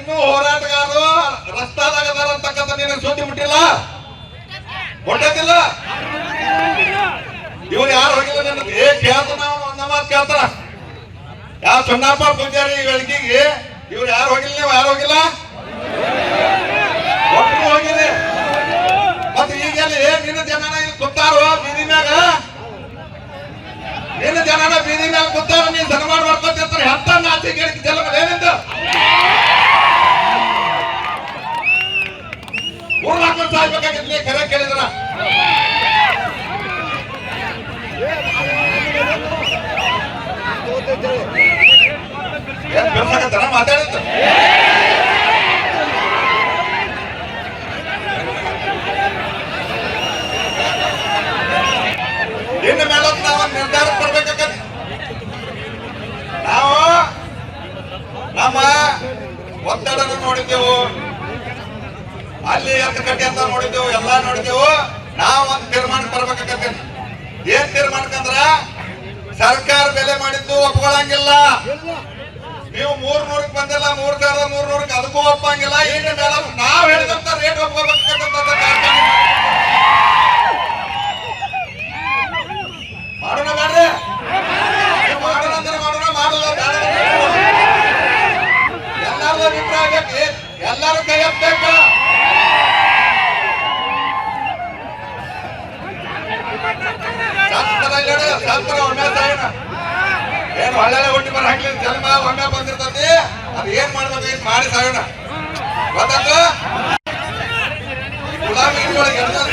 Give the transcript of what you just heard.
ಇನ್ನೂ ಹೋರಾಟಗಾರರು ರಸ್ತಾದಾಗ ಅಂತಕ್ಕಂಥ ನಿನಗೆ ಸುದ್ದಿ ಬಿಟ್ಟಿಲ್ಲ? ಹೊಟ್ಟದಿಲ್ಲ ಇವ್ರು ಯಾರು ಹೋಗಿಲ್ಲ ನನಗೆ? ಏ ಕೇಳ್ತಾರ ನಾವು ಒಂದ ಮಾತು ಕೇಳ್ತಾರ. ಯಾವ ಸಣ್ಣಪ್ಪ ಪೂಜಾರಿ ಗಳಿಗೆಗೆ ಇವ್ರು ಯಾರು ಹೋಗಿಲ್ಲ, ನೀವು ಯಾರು ಹೋಗಿಲ್ಲ? ಒಟ್ಟು ಹೋಗಿರಿ ಮತ್ತೆ ಈಗೆಲ್ಲ ಎಲ್ಲಿ? ನಿನ್ನ ಜನನ ಇಲ್ಲಿ ಕೂತಾರೋ ಬೀದಿ ಮ್ಯಾಗ? ನಿನ್ನ ಜನನ ಬೀದಿ ಮ್ಯಾಗ ಕೂತಾರ, ನೀನ್ ಸನ್ಮಾನ ಮಾಡ್ಕೊತಿರ್ತಾರೆ ಹತ್ತ ನಾಚಿ ನೀ ಕರೆ ಕೇಳಿದ್ರ? ಬಿರ್ಸಾಕತ್ತಾರ ಮಾತಾಡಿದ್ದು ಇನ್ನು ಮೇಲೆ ನಾವು ನಿರ್ಧಾರ ಬರ್ಬೇಕಾಗತ್ತೆ ನಾವು ನಮ್ಮ ಒತ್ತಡನ ನೋಡಿದ್ದೆವು. ಅಲ್ಲಿ ಕಟ್ಟೆ ಅಂತ ನೋಡಿದ್ದೆವು, ಎಲ್ಲಾ ನೋಡಿದ್ದೆವು. ನಾವು ಒಂದ್ ತೀರ್ಮಾನ ಬರ್ಬೇಕಾಗತ್ತೆ ಏನ್ ತೀರ್ಮಾನಕ್ಕಂದ್ರ ಸರ್ಕಾರ ಬೆಲೆ ಮಾಡಿದ್ದು ಒಪ್ಕೊಳಂಗಿಲ್ಲ. ನೀವು ಮೂರ್ ನೂರಕ್ಕೆ ಬಂದಿಲ್ಲ, ಮೂರ್ ಸಾವಿರದ ಮೂರ್ ನೂರಕ್ಕೆ ಅದಕ್ಕೂ ಒಪ್ಪಂಗಿಲ್ಲ. ಈಗ ನಾವ್ ಹೇಳಿದಂತ ರೇಟ್ ಒಪ್ಕೋಬೇಕಂತ ಮಾಡೋಣ ಮಾಡೋಣ ಮಾಡೋಣ ಎಲ್ಲರೂ ಕೈ ಎತ್ತಬೇಕು ಶಾಸ್ತ್ರ ಹೇಳು, ಶಾಸ್ತ್ರ ಒಮ್ಮೆ ಸಾಯೋಣ. ಅದು ಏನ್ ಮಾಡಿ ಸಾಯೋಣ. ಗೊತ್ತಾಯ್ತು? ಗುಲಾಮಿ ಸರ್ಕಾರ